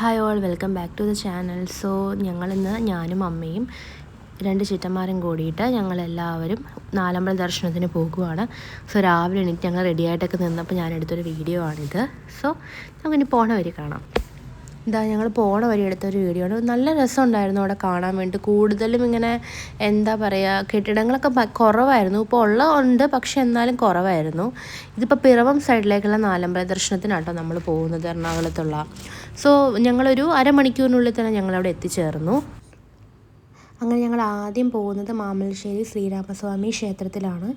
Hi all welcome back to the channel so ഞങ്ങളിന്ന് ഞാനും അമ്മയും രണ്ട് ചിറ്റന്മാരും കൂടിയിട്ട് ഞങ്ങളെല്ലാവരും നാലമ്പല ദർശനത്തിന് പോകുവാണ്. സോ രാവിലെ എണീറ്റ് ഞങ്ങൾ റെഡിയായിട്ടൊക്കെ നിന്നപ്പോൾ ഞാനെടുത്തൊരു വീഡിയോ ആണിത്. സോ നമുക്കിനി പോണ വഴി കാണാം. ഇതാ ഞങ്ങൾ പോണ വഴി എടുത്തൊരു വീഡിയോ ആണ്. നല്ല രസമുണ്ടായിരുന്നു അവിടെ കാണാൻ വേണ്ടി. കൂടുതലും ഇങ്ങനെ എന്താ പറയുക കെട്ടിടങ്ങളൊക്കെ കുറവായിരുന്നു. ഇപ്പോൾ ഉള്ള ഉണ്ട് പക്ഷെ എന്നാലും കുറവായിരുന്നു. ഇതിപ്പോൾ പിറവം സൈഡിലേക്കുള്ള നാലമ്പല ദർശനത്തിനാട്ടോ നമ്മൾ പോകുന്നത് എറണാകുളത്തുള്ള. സോ ഞങ്ങളൊരു അരമണിക്കൂറിനുള്ളിൽ തന്നെ ഞങ്ങളവിടെ എത്തിച്ചേർന്നു. അങ്ങനെ ഞങ്ങൾ ആദ്യം പോകുന്നത് മാമലശ്ശേരി ശ്രീരാമസ്വാമി ക്ഷേത്രത്തിലാണ്.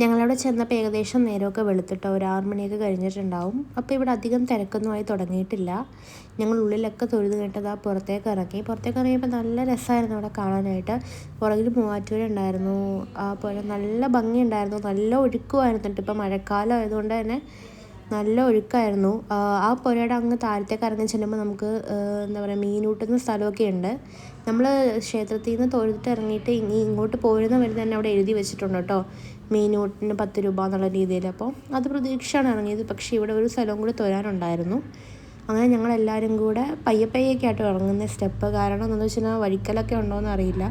ഞങ്ങളവിടെ ചെന്നപ്പോൾ ഏകദേശം നേരമൊക്കെ വെളുത്തിട്ടോ ഒരു ആറു മണിയൊക്കെ കഴിഞ്ഞിട്ടുണ്ടാവും. അപ്പോൾ ഇവിടെ അധികം തിരക്കൊന്നുമായി തുടങ്ങിയിട്ടില്ല. ഞങ്ങൾ ഉള്ളിലൊക്കെ തൊഴുത് കേട്ടത് ആ പുറത്തേക്ക് ഇറങ്ങി. പുറത്തേക്ക് ഇറങ്ങിയപ്പോൾ നല്ല രസമായിരുന്നു അവിടെ കാണാനായിട്ട്. പുറകിൽ മൂവാറ്റുപുഴ ഉണ്ടായിരുന്നു. പുഴ നല്ല ഭംഗിയുണ്ടായിരുന്നു. നല്ല ഒഴുക്കുമായിരുന്നു. ഇപ്പോൾ മഴക്കാലം ആയതുകൊണ്ട് തന്നെ നല്ല ഒഴുക്കായിരുന്നു. ആ, പുഴയുടെ അങ്ങ് താഴത്തേക്ക് ഇറങ്ങി ചെല്ലുമ്പോൾ നമുക്ക് എന്താ പറയുക മീനൂട്ടുന്ന സ്ഥലമൊക്കെ ഉണ്ട്. നമ്മൾ ക്ഷേത്രത്തിൽ നിന്ന് തൊഴുതിട്ട് ഇറങ്ങിയിട്ട് ഇനി ഇങ്ങോട്ട് പോരുന്ന വരെ തന്നെ അവിടെ എഴുതി വെച്ചിട്ടുണ്ട് കേട്ടോ. മീനൂട്ടിന് പത്ത് രൂപ എന്നുള്ള രീതിയിൽ. അപ്പോൾ അത് പ്രതീക്ഷയാണ് ഇറങ്ങിയത്. പക്ഷേ ഇവിടെ ഒരു സ്ഥലവും കൂടി തൊഴാനുണ്ടായിരുന്നു അങ്ങനെ ഞങ്ങളെല്ലാവരും കൂടെ പയ്യെ പയ്യൊക്കെ ആയിട്ട് ഇറങ്ങുന്ന. സ്റ്റെപ്പ് കാരണം എന്താണെന്ന് വെച്ചാൽ വഴിക്കലൊക്കെ ഉണ്ടോയെന്ന് അറിയില്ല.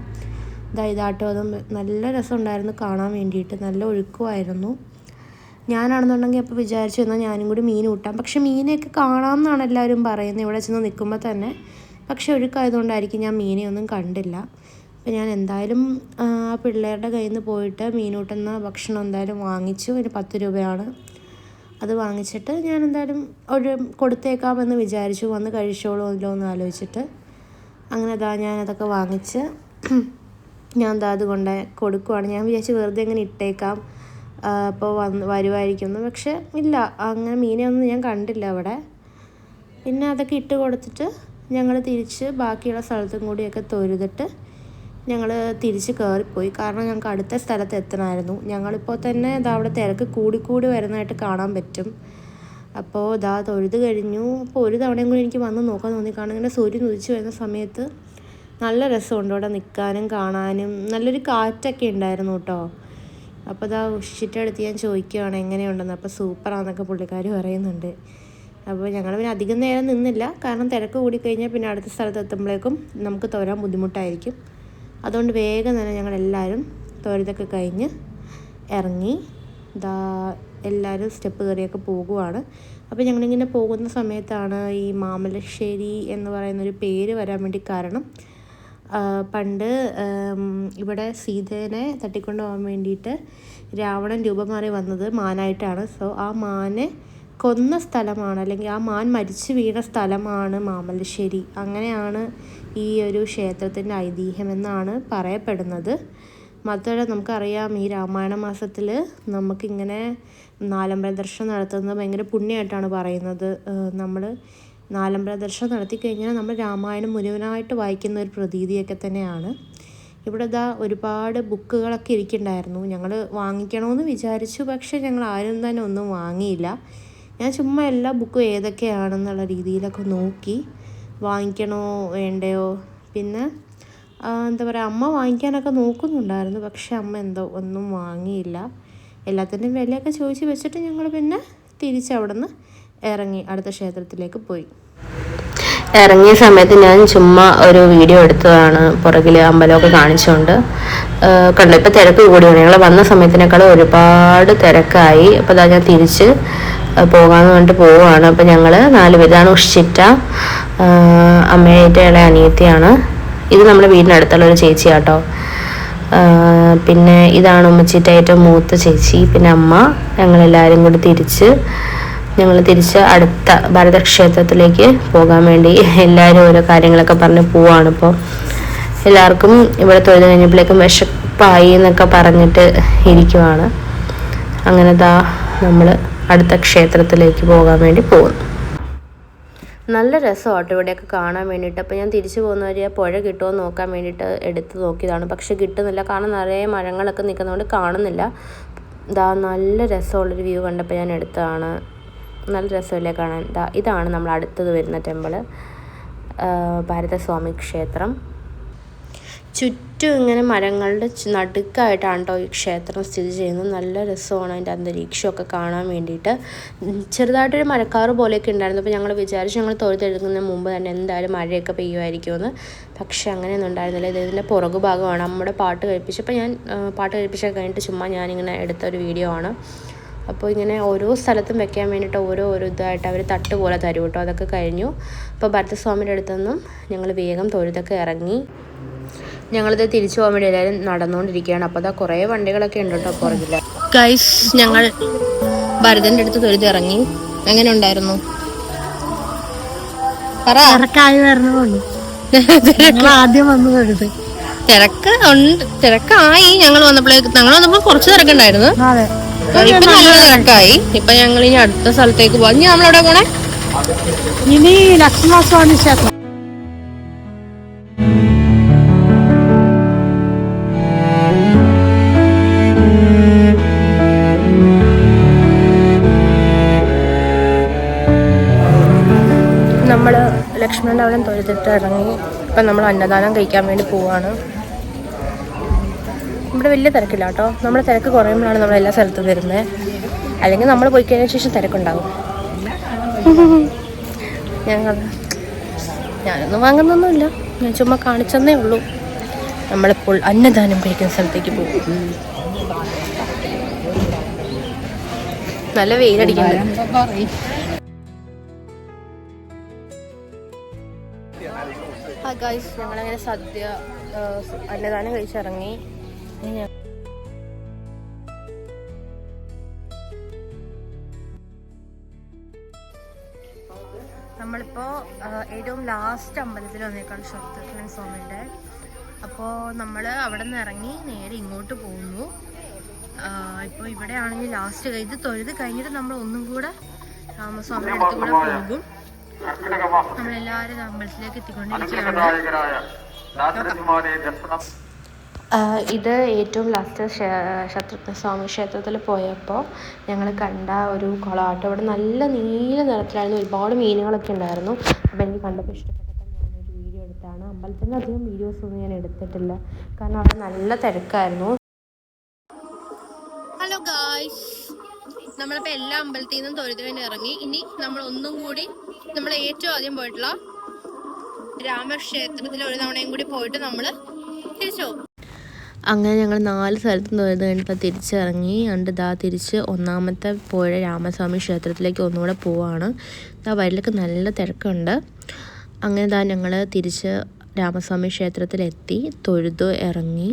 ഇതാ ഇതാട്ടോ. അതും നല്ല രസമുണ്ടായിരുന്നു കാണാൻ വേണ്ടിയിട്ട്. നല്ല ഒഴുക്കുമായിരുന്നു. ഞാനാണെന്നുണ്ടെങ്കിൽ അപ്പോൾ വിചാരിച്ചു എന്നാൽ ഞാനും കൂടി മീൻ കൂട്ടാം പക്ഷെ മീനെയൊക്കെ കാണാമെന്നാണ് എല്ലാവരും പറയുന്നത്. ഇവിടെ ചെന്ന് നിൽക്കുമ്പോൾ തന്നെ. പക്ഷെ ഒഴുക്കായതുകൊണ്ടായിരിക്കും ഞാൻ മീനെ ഒന്നും കണ്ടില്ല. അപ്പോൾ ഞാൻ എന്തായാലും ആ പിള്ളേരുടെ കയ്യിൽ നിന്ന് പോയിട്ട് മീനൂട്ടെന്ന ഭക്ഷണം എന്തായാലും വാങ്ങിച്ചു. അതിന് പത്ത് രൂപയാണ്. അത് വാങ്ങിച്ചിട്ട് ഞാൻ എന്തായാലും ഒരു കൊടുത്തേക്കാമെന്ന് വിചാരിച്ചു. വന്ന് കഴിച്ചോളുമല്ലോ എന്ന് ആലോചിച്ചിട്ട് അങ്ങനെ അതാ ഞാനതൊക്കെ വാങ്ങിച്ച് ഞാൻ എന്താ അതുകൊണ്ട് കൊടുക്കുവാണ്. ഞാൻ വിചാരിച്ചു വെറുതെ ഇങ്ങനെ ഇട്ടേക്കാം. അപ്പോൾ വന്ന് വരുമായിരിക്കുന്നു പക്ഷെ ഇല്ല അങ്ങനെ മീനെ ഒന്നും ഞാൻ കണ്ടില്ല അവിടെ. പിന്നെ അതൊക്കെ ഇട്ട് കൊടുത്തിട്ട് ഞങ്ങൾ തിരിച്ച് ബാക്കിയുള്ള സ്ഥലത്തും കൂടിയൊക്കെ തൊഴുതിട്ട് ഞങ്ങൾ തിരിച്ച് കയറിപ്പോയി കാരണം ഞങ്ങൾക്ക് അടുത്ത സ്ഥലത്ത് എത്തണമായിരുന്നു. ഞങ്ങളിപ്പോൾ തന്നെ ഇതാ അവിടെ തിരക്ക് കൂടിക്കൂടി വരുന്നതായിട്ട് കാണാൻ പറ്റും. അപ്പോൾ ഇതാ തൊഴുത് കഴിഞ്ഞു. അപ്പോൾ ഒരു തവണയും കൂടി എനിക്ക് വന്ന് നോക്കാൻ തോന്നി. കാരണം ഇങ്ങനെ സൂര്യൻ ഉദിച്ച് വരുന്ന സമയത്ത് നല്ല രസമുണ്ട് അവിടെ നിൽക്കാനും കാണാനും. നല്ലൊരു കാറ്റൊക്കെ ഉണ്ടായിരുന്നു കേട്ടോ. അപ്പോൾ ഇതാ ഉഷിച്ചിട്ട് ഞാൻ ചോദിക്കുകയാണ് എങ്ങനെയുണ്ടെന്ന്? അപ്പോൾ സൂപ്പറാണെന്നൊക്കെ പുള്ളിക്കാർ പറയുന്നുണ്ട്. അപ്പോൾ ഞങ്ങൾ പിന്നെ അധികം നേരം നിന്നില്ല. കാരണം തിരക്ക് കൂടിക്കഴിഞ്ഞാൽ പിന്നെ അടുത്ത സ്ഥലത്ത് എത്തുമ്പോഴേക്കും നമുക്ക് തോരാൻ ബുദ്ധിമുട്ടായിരിക്കും. അതുകൊണ്ട് വേഗം തന്നെ ഞങ്ങൾ എല്ലാവരും തൊഴുതൊക്കെ കഴിഞ്ഞ് ഇറങ്ങി ഇതാ എല്ലാവരും സ്റ്റെപ്പ് കയറിയൊക്കെ പോകുവാണ്. അപ്പോൾ ഞങ്ങളിങ്ങനെ പോകുന്ന സമയത്താണ് ഈ മാമലശ്ശേരി എന്ന് പറയുന്നൊരു പേര് വരാൻ വേണ്ടി കാരണം പണ്ട് ഇവിടെ സീതേനെ തട്ടിക്കൊണ്ടു പോകാൻ വേണ്ടിയിട്ട് രാവണൻ രൂപം മാറി വന്നത് മാനായിട്ടാണ്. സോ ആ മാനെ കൊന്ന സ്ഥലമാണ് അല്ലെങ്കിൽ ആ മാൻ മരിച്ചു വീണ സ്ഥലമാണ് മാമലശ്ശേരി അങ്ങനെയാണ് ഈ ഒരു ക്ഷേത്രത്തിന്റെ ഐതിഹ്യമെന്നാണ് പറയപ്പെടുന്നത്. മാത്രമല്ല നമുക്കറിയാം ഈ രാമായണ മാസത്തിൽ നമുക്കിങ്ങനെ നാലമ്പല ദർശനം നടത്തുന്നത് ഭയങ്കര പുണ്യമായിട്ടാണ് പറയുന്നത്. നമ്മൾ നാലമ്പല ദർശനം നടത്തി കഴിഞ്ഞാൽ നമ്മൾ രാമായണം മുഴുവനായിട്ട് വായിക്കുന്ന ഒരു പ്രതീതിയൊക്കെ തന്നെയാണ്. ഇവിടെ ഇതാ ഒരുപാട് ബുക്കുകളൊക്കെ ഇരിക്കുന്നുണ്ടായിരുന്നു. ഞങ്ങൾ വാങ്ങിക്കണമെന്ന് വിചാരിച്ചു പക്ഷേ ഞങ്ങൾ ആരും തന്നെ ഒന്നും വാങ്ങിയില്ല. ഞാൻ ചുമ്മാ എല്ലാ ബുക്കും ഏതൊക്കെയാണെന്നുള്ള രീതിയിലൊക്കെ നോക്കി. വാങ്ങിക്കണോ വേണ്ടയോ? പിന്നെ എന്താ പറയുക അമ്മ വാങ്ങിക്കാനൊക്കെ നോക്കുന്നുണ്ടായിരുന്നു. പക്ഷേ അമ്മ എന്തോ ഒന്നും വാങ്ങിയില്ല. എല്ലാത്തിന്റെയും വിലയൊക്കെ ചോദിച്ച് വെച്ചിട്ട് ഞങ്ങൾ പിന്നെ തിരിച്ചവിടെ നിന്ന് ഇറങ്ങി അടുത്ത ക്ഷേത്രത്തിലേക്ക് പോയി. ഇറങ്ങിയ സമയത്ത് ഞാൻ ചുമ്മാ ഒരു വീഡിയോ എടുത്തതാണ്. പുറകിൽ അമ്പലമൊക്കെ കാണിച്ചുകൊണ്ട്. കണ്ടു ഇപ്പം തിരക്ക് കൂടിയാണ്. ഞങ്ങൾ വന്ന സമയത്തിനേക്കാളും ഒരുപാട് തിരക്കായി. അപ്പോൾ അതാ ഞാൻ തിരിച്ച് പോകാമെന്ന് പറഞ്ഞിട്ട് പോവുകയാണ് അപ്പം ഞങ്ങൾ നാല് പേര് ഇതാണ് ഉഷിച്ചിറ്റ അമ്മയായിട്ട് ഇളയ അനിയത്തിയാണ്. ഇത് നമ്മുടെ വീടിനടുത്തുള്ള ഒരു ചേച്ചിയാട്ടോ. പിന്നെ ഇതാണ് ഉമ്മച്ചിട്ട ഏറ്റവും മൂത്ത ചേച്ചി പിന്നെ അമ്മ. ഞങ്ങളെല്ലാവരും കൂടി തിരിച്ച് ഞങ്ങൾ തിരിച്ച് അടുത്ത ഭരതക്ഷേത്രത്തിലേക്ക് പോകാൻ വേണ്ടി എല്ലാവരും ഓരോ കാര്യങ്ങളൊക്കെ പറഞ്ഞ് പോവാണ് ഇപ്പോൾ എല്ലാവർക്കും ഇവിടെ തൊഴുത് കഴിഞ്ഞപ്പോഴേക്കും വിശപ്പായി എന്നൊക്കെ പറഞ്ഞിട്ട് ഇരിക്കുവാണ്. അങ്ങനെ ദാ നമ്മൾ അടുത്ത ക്ഷേത്രത്തിലേക്ക് പോകാൻ വേണ്ടി പോകുന്നു. നല്ല രസമാട്ടോ ഇവിടെയൊക്കെ കാണാൻ വേണ്ടിയിട്ട്. അപ്പോൾ ഞാൻ തിരിച്ചു പോകുന്ന ആ പുഴ കിട്ടുമോ നോക്കാൻ വേണ്ടിയിട്ട് എടുത്ത് നോക്കിയതാണ്. പക്ഷെ കിട്ടുന്നില്ല. കാരണം നിറയെ മരങ്ങളൊക്കെ നിൽക്കുന്നതുകൊണ്ട് കാണുന്നില്ല. ഇതാ നല്ല രസമുള്ളൊരു വ്യൂ കണ്ടപ്പോൾ ഞാൻ എടുത്തതാണ്. നല്ല രസമല്ലേ കാണാൻ. ഇതാ ഇതാണ് നമ്മൾ അടുത്തത് വരുന്ന ടെമ്പിൾ. ഭാരതസ്വാമി ക്ഷേത്രം. ചുറ്റും ചുറ്റും ഇങ്ങനെ മരങ്ങളുടെ നടുക്കായിട്ടാണ് കേട്ടോ ഈ ക്ഷേത്രം സ്ഥിതി ചെയ്യുന്നത്. നല്ല രസമാണ് അതിന്റെ അന്തരീക്ഷമൊക്കെ കാണാൻ വേണ്ടിയിട്ട്. ചെറുതായിട്ടൊരു മഴക്കാറ് പോലെയൊക്കെ ഉണ്ടായിരുന്നു. അപ്പോൾ ഞങ്ങൾ വിചാരിച്ചു ഞങ്ങൾ തൊഴുതെടുക്കുന്നതിന് മുമ്പ് തന്നെ എന്തായാലും മഴയൊക്കെ പെയ്യുമായിരിക്കുമെന്ന്. പക്ഷേ അങ്ങനെയൊന്നും ഉണ്ടായിരുന്നില്ല. ഇത് ഇതിന്റെ പുറകു ഭാഗമാണ്. നമ്മുടെ പാട്ട് കഴിപ്പിച്ചപ്പോൾ ഞാൻ പാട്ട് കഴിപ്പിച്ചൊക്കെ കഴിഞ്ഞിട്ട് ചുമ്മാ ഞാനിങ്ങനെ എടുത്ത ഒരു വീഡിയോ ആണ്. അപ്പോൾ ഇങ്ങനെ ഓരോ സ്ഥലത്തും വെക്കാൻ വേണ്ടിയിട്ട് ഓരോ ഓരോ ഇതായിട്ട് അവർ തട്ട് പോലെ തരും കേട്ടോ. അതൊക്കെ കഴിഞ്ഞു. അപ്പോൾ ഭരതസ്വാമിയുടെ അടുത്തൊന്നും ഞങ്ങൾ വേഗം തൊഴുതൊക്കെ ഇറങ്ങി. ഞങ്ങളിത് തിരിച്ചു പോകാൻ വേണ്ടി എല്ലാവരും നടന്നുകൊണ്ടിരിക്കുകയാണ്. അപ്പോൾ അതാ കുറേ വണ്ടികളൊക്കെ ഉണ്ട് കേട്ടോ പുറകിൽ ഗൈസ് ഞങ്ങൾ ഭരതന്റെ അടുത്ത് തൊഴുതി ഇറങ്ങി. എങ്ങനെ ഉണ്ടായിരുന്നു? ആദ്യം വന്നു തൊഴുത്. തിരക്ക് ഉണ്ട്. തിരക്കായി. ഞങ്ങൾ വന്നപ്പോഴേ ഞങ്ങൾ വന്നപ്പോൾ കുറച്ച് തിരക്കുണ്ടായിരുന്നു. അതെ. ഇപ്പൊ നല്ല തിരക്കായി. ഇപ്പൊ ഞങ്ങൾ ഇനി അടുത്ത സ്ഥലത്തേക്ക് പോവാം. ഇനി നമ്മളെവിടെ പോണേ? ഇനി ലക്ഷ്മണസ്വാമി ക്ഷേത്രം. ലക്ഷ്മണന്റെ അവിടെ തൊഴുതിട്ട് ഇറങ്ങി. ഇപ്പം നമ്മൾ അന്നദാനം കഴിക്കാൻ വേണ്ടി പോവാണ്. ഇവിടെ വലിയ തിരക്കില്ല കേട്ടോ. നമ്മൾ തിരക്ക് കുറയുമ്പോഴാണ് നമ്മൾ എല്ലാ സ്ഥലത്തും വരുന്നത് അല്ലെങ്കിൽ നമ്മൾ പോയി കഴിഞ്ഞ ശേഷം തിരക്കുണ്ടാവും. ഞങ്ങൾ ഞാനൊന്നും വാങ്ങുന്നൊന്നുമില്ല. ഞാൻ ചുമ്മാ കാണിച്ചെന്നേ ഉള്ളൂ. നമ്മളിപ്പോൾ അന്നദാനം കഴിക്കുന്ന സ്ഥലത്തേക്ക് പോകും. നല്ല വെയിലടിക്കുന്നുണ്ട്. ഗൈസ് ഞങ്ങളങ്ങനെ സദ്യ അന്നദാനം കഴിച്ചിറങ്ങി. നമ്മളിപ്പോ ഏറ്റവും ലാസ്റ്റ് അമ്പലത്തിൽ വന്നേക്കാണ് ശക്തകൃഷ്ണൻ സ്വാമിയുടെ. അപ്പോൾ നമ്മൾ അവിടെ നിന്ന് ഇറങ്ങി നേരെ ഇങ്ങോട്ട് പോകുന്നു. ഇവിടെ ആണെങ്കിൽ ലാസ്റ്റ് ഇത് തൊഴുത് കഴിഞ്ഞിട്ട് നമ്മൾ ഒന്നും കൂടെ രാമസ്വാമിയുടെ അടുത്ത് കൂടെ പോകും. നമ്മളെല്ലാവരും അമ്പലത്തിലേക്ക് എത്തിക്കൊണ്ടിരിക്കുകയാണ്. ഇത് ഏറ്റവും ലാസ്റ്റ് ശത്രുഘ്ന സ്വാമി ക്ഷേത്രത്തിൽ പോയപ്പോൾ ഞങ്ങൾ കണ്ട ഒരു കുളമാട്ടം അവിടെ നല്ല നീല നിറത്തിലായിരുന്നു ഒരുപാട് മീനുകളൊക്കെ ഉണ്ടായിരുന്നു. അപ്പോൾ എനിക്ക് കണ്ടപ്പോൾ ഇഷ്ടപ്പെട്ടപ്പോൾ ഞാനൊരു വീഡിയോ എടുത്താണ്. അമ്പലത്തിന്റെ അധികം വീഡിയോസ് ഒന്നും ഞാൻ എടുത്തിട്ടില്ല. കാരണം അവിടെ നല്ല തിരക്കായിരുന്നു. നമ്മളിപ്പോൾ എല്ലാ അമ്പലത്തിൽ നിന്നും തൊഴുതുവിന് ഇറങ്ങി. ഇനി നമ്മൾ ഒന്നും കൂടി നമ്മൾ ഏറ്റവും ആദ്യം പോയിട്ടുള്ള രാമക്ഷേത്രത്തിൽ ഒരു തവണയും കൂടി പോയിട്ട് നമ്മൾ തിരിച്ചു പോകും. അങ്ങനെ ഞങ്ങൾ നാല് സ്ഥലത്തും തൊഴുത് കഴിഞ്ഞപ്പോൾ തിരിച്ചിറങ്ങി. അണ്ട് ദാ തിരിച്ച് ഒന്നാമത്തെ പോയ രാമസ്വാമി ക്ഷേത്രത്തിലേക്ക് ഒന്നുകൂടെ പോവാണ്. ദാ വഴിയിലൊക്കെ നല്ല തിരക്കുണ്ട്. അങ്ങനെ ദാ ഞങ്ങൾ തിരിച്ച് രാമസ്വാമി ക്ഷേത്രത്തിലെത്തി തൊഴുതു ഇറങ്ങി.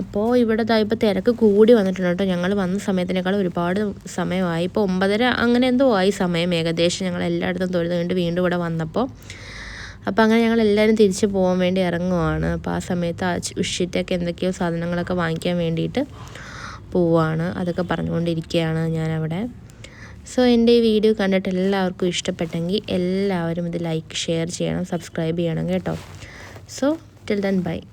അപ്പോൾ ഇവിടെ ദാ ഇപ്പോൾ തിരക്ക് കൂടി വന്നിട്ടുണ്ട് കേട്ടോ. ഞങ്ങൾ വന്ന സമയത്തിനേക്കാൾ ഒരുപാട് സമയമായി. ഇപ്പോൾ ഒമ്പതര അങ്ങനെ എന്തോ ആയി സമയം ഏകദേശം ഞങ്ങൾ എല്ലായിടത്തും തൊഴുത് കഴിഞ്ഞിട്ട് വീണ്ടും ഇവിടെ വന്നപ്പോൾ അപ്പോൾ അങ്ങനെ ഞങ്ങൾ എല്ലാവരും തിരിച്ച് പോകാൻ വേണ്ടി ഇറങ്ങുവാണ്. അപ്പോൾ ആ സമയത്ത് ആ ഉഷിറ്റൊക്കെ എന്തൊക്കെയോ സാധനങ്ങളൊക്കെ വാങ്ങിക്കാൻ വേണ്ടിയിട്ട് പോവാണ്. അതൊക്കെ പറഞ്ഞുകൊണ്ടിരിക്കുകയാണ് ഞാനവിടെ. സോ എന്റെ ഈ വീഡിയോ കണ്ടിട്ട് എല്ലാവർക്കും ഇഷ്ടപ്പെട്ടെങ്കിൽ എല്ലാവരും ഇത് ലൈക്ക് ഷെയർ ചെയ്യണം സബ്സ്ക്രൈബ് ചെയ്യണം കേട്ടോ. So till then bye.